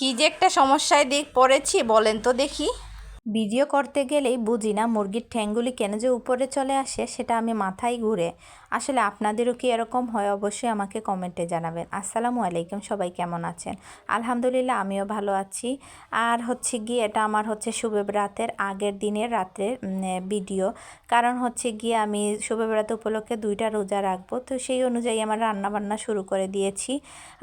কি যে একটা সমস্যায় দিক পড়েছি বলেন তো দেখি। ভিডিও করতে গেলেই বুঝি না মুরগির ঠ্যাংগুলি কেন যে উপরে চলে আসে, সেটা আমি মাথায় ঘুরে। আসলে আপনাদেরও কি এরকম হয় অবশ্যই আমাকে কমেন্টে জানাবেন। আসসালামু আলাইকুম, সবাই কেমন আছেন? আলহামদুলিল্লাহ, আমিও ভালো আছি। আর হচ্ছে গিয়ে এটা আমার হচ্ছে শুভে রাতের আগের দিনের রাতের ভিডিও। কারণ হচ্ছে গিয়ে আমি শুভে রাত উপলক্ষে দুইটা রোজা রাখব। তো সেই অনুযায়ী আমার রান্না বান্না শুরু করে দিয়েছি।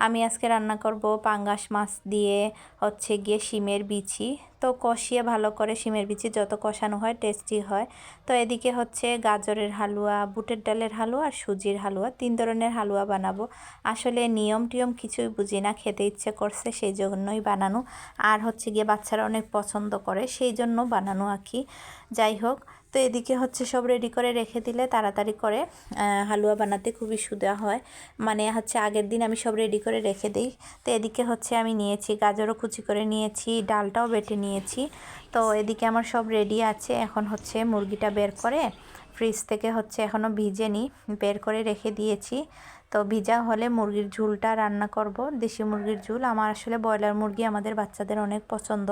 আমি আজকে রান্না করব পাঙ্গাস মাছ দিয়ে হচ্ছে গিয়ে শিমের বিচি। তো কষিয়ে ভালো করে শিমের বিচি যত কষানো হয় টেস্টি হয়। তো এদিকে হচ্ছে গাজরের হালুয়া, বুটের ডালের হালুয়া আর সুজির হালুয়া, তিন ধরনের হালুয়া বানাবো। আসলে নিয়ম টিয়ম কিছুই বুঝি না, খেতে ইচ্ছে করছে সেই জন্যই বানানো। আর হচ্ছে গিয়ে বাচ্চারা অনেক পছন্দ করে, সেই জন্য বানানো আর কি। যাই হোক তো এদিকে হচ্ছে সব রেডি করে রেখে দিলে তাড়াতাড়ি করে হালুয়া বানাতে খুবই সুবিধা হয়। মানে হচ্ছে আগের দিন আমি সব রেডি করে রেখে দিই। তো এদিকে হচ্ছে আমি নিয়েছি গাজরও কুচি করে নিয়েছি, ডালটাও বেটে নিয়েছি। তো এদিকে আমার সব রেডি আছে। এখন হচ্ছে মুরগিটা বের করে ফ্রিজ থেকে হচ্ছে এখনও ভিজে নিই বের করে রেখে দিয়েছি। তো ভিজা হলে মুরগির ঝুলটা রান্না করব। দেশি মুরগির ঝুল। আমার আসলে ব্রয়লার মুরগি আমাদের বাচ্চাদের অনেক পছন্দ।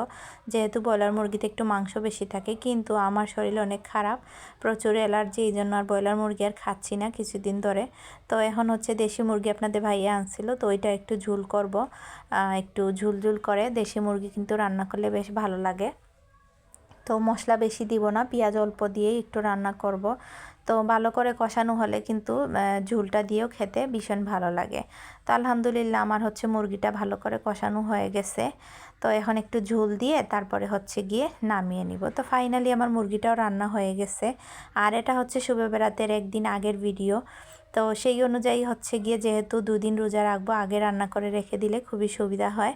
যেহেতু ব্রয়লার মুরগিতে একটু মাংস বেশি থাকে, কিন্তু আমার শরীর অনেক খারাপ। প্রচুর অ্যালার্জি, এই জন্য আর ব্রয়লার মুরগি আর খাচ্ছি না কিছুদিন ধরে। তো এখন হচ্ছে দেশি মুরগি আপনাদের ভাইয়া আনছিল, তো ওইটা একটু ঝুল করব। একটু ঝুল ঝুল করে দেশি মুরগি কিন্তু রান্না করলে বেশ ভালো লাগে। তো মশলা বেশি দিব না, পেঁয়াজ অল্প দিয়ে একটু রান্না করব। তো ভালো করে কষানো হলে কিন্তু ঝুলটা দিয়েও খেতে ভীষণ ভালো লাগে। তো আলহামদুলিল্লাহ আমার হচ্ছে মুরগিটা ভালো করে কষানো হয়ে গেছে। তো এখন একটু ঝুল দিয়ে তারপরে হচ্ছে গিয়ে নামিয়ে নিব। তো ফাইনালি আমার মুরগিটাও রান্না হয়ে গেছে। আর এটা হচ্ছে শুভ বেড়াতের একদিন আগের ভিডিও। তো সেই অনুযায়ী হচ্ছে গিয়ে যেহেতু দুদিন রোজা রাখব, আগে রান্না করে রেখে দিলে খুবই সুবিধা হয়।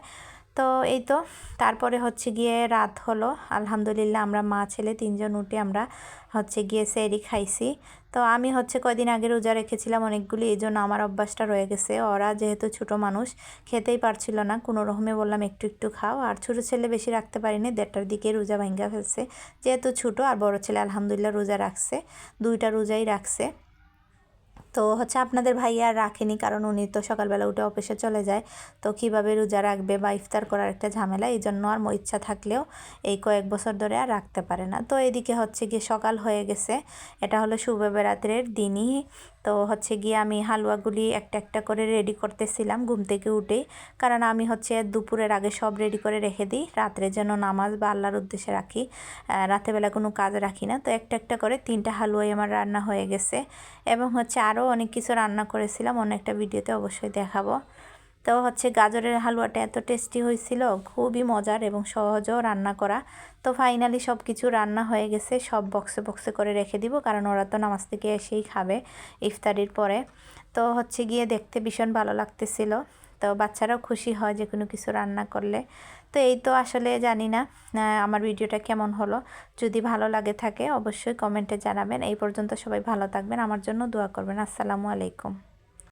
তো এই তো। তারপরে হচ্ছে গিয়ে রাত হলো। আলহামদুলিল্লাহ আমরা মা ছেলে তিনজন উঠে আমরা হচ্ছে গিয়ে সেরি খাইছি। তো আমি হচ্ছে কয়দিন আগে রোজা রেখেছিলাম অনেকগুলি, এই জন্য আমার অভ্যাসটা রয়ে গেছে। ওরা যেহেতু ছোট মানুষ, খেতেই পারছিল না। কোনো রকমে বললাম, একটু একটু খাও। আর ছোটো ছেলে বেশি রাখতে পারিনি, দেড়টার দিকে রোজা ভাঙ্গা ফেলছে। যেহেতু ছোটো আর বড় ছেলে আলহামদুলিল্লাহ রোজা রাখছে, দুইটা রোজাই রাখছে। তো হচ্ছে আপনাদের ভাই আর রাখেনি কারণ উনি তো সকালবেলা উঠে অফিসে চলে যায়। তো কীভাবে রোজা রাখবে বা ইফতার করার একটা ঝামেলা এই জন্য আর ইচ্ছা থাকলেও এই কয়েক বছর ধরে আর রাখতে পারে না। তো এদিকে হচ্ছে গিয়ে সকাল হয়ে গেছে। এটা হলো শুভ বেরাতের দিনই তো হচ্ছে গিয়ে আমি হালুয়াগুলি একটা একটা করে রেডি করতেছিলাম ঘুম থেকে উঠে। কারণ আমি হচ্ছে দুপুরের আগে সব রেডি করে রেখে দিই, রাত্রে যেন নামাজ বা আল্লাহর উদ্দেশ্যে রাখি। রাতেবেলা কোনো কাজ রাখি না। তো একটা একটা করে তিনটা হালুয়াই আমার রান্না হয়ে গেছে। এবং হচ্ছে আরও অনেক কিছু রান্না করেছিলাম, অন্য একটা ভিডিওতে অবশ্যই দেখাবো। তো হচ্ছে গাজরের হালুয়াটা এত টেস্টি হয়েছিল, খুবই মজার এবং সহজও রান্না করা। তো ফাইনালি সব কিছু রান্না হয়ে গেছে, সব বক্সে বক্সে করে রেখে দিব, কারণ ওরা তো নামাজ থেকে এসেই খাবে ইফতারির পরে। তো হচ্ছে গিয়ে দেখতে ভীষণ ভালো লাগতেছিল, তো বাচ্চারাও খুশি হয় যে কোনো কিছু রান্না করলে। তো এই তো আসলে জানি না আমার ভিডিওটা কেমন হলো। যদি ভালো লাগে থাকে অবশ্যই কমেন্টে জানাবেন। এই পর্যন্ত সবাই ভালো থাকবেন, আমার জন্য দোয়া করবেন। আসসালামু আলাইকুম।